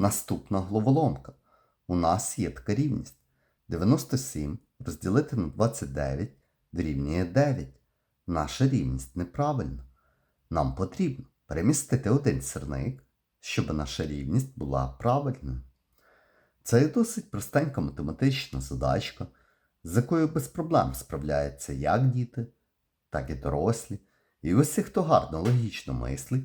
Наступна головоломка. У нас є така рівність. 97 розділити на 29 дорівнює 9. Наша рівність неправильна. Нам потрібно перемістити один сірник, щоб наша рівність була правильною. Це досить простенька математична задачка, з якою без проблем справляються як діти, так і дорослі. І усі, хто гарно логічно мислить,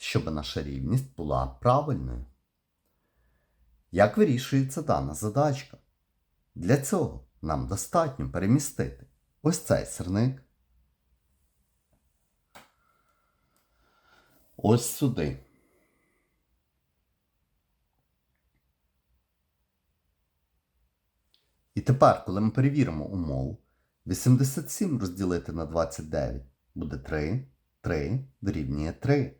щоб наша рівність була правильною. Як вирішується дана задачка? Для цього нам достатньо перемістити ось цей сирник. Ось сюди. І тепер, коли ми перевіримо умову, 87 розділити на 29 буде 3, 3 дорівнює 3.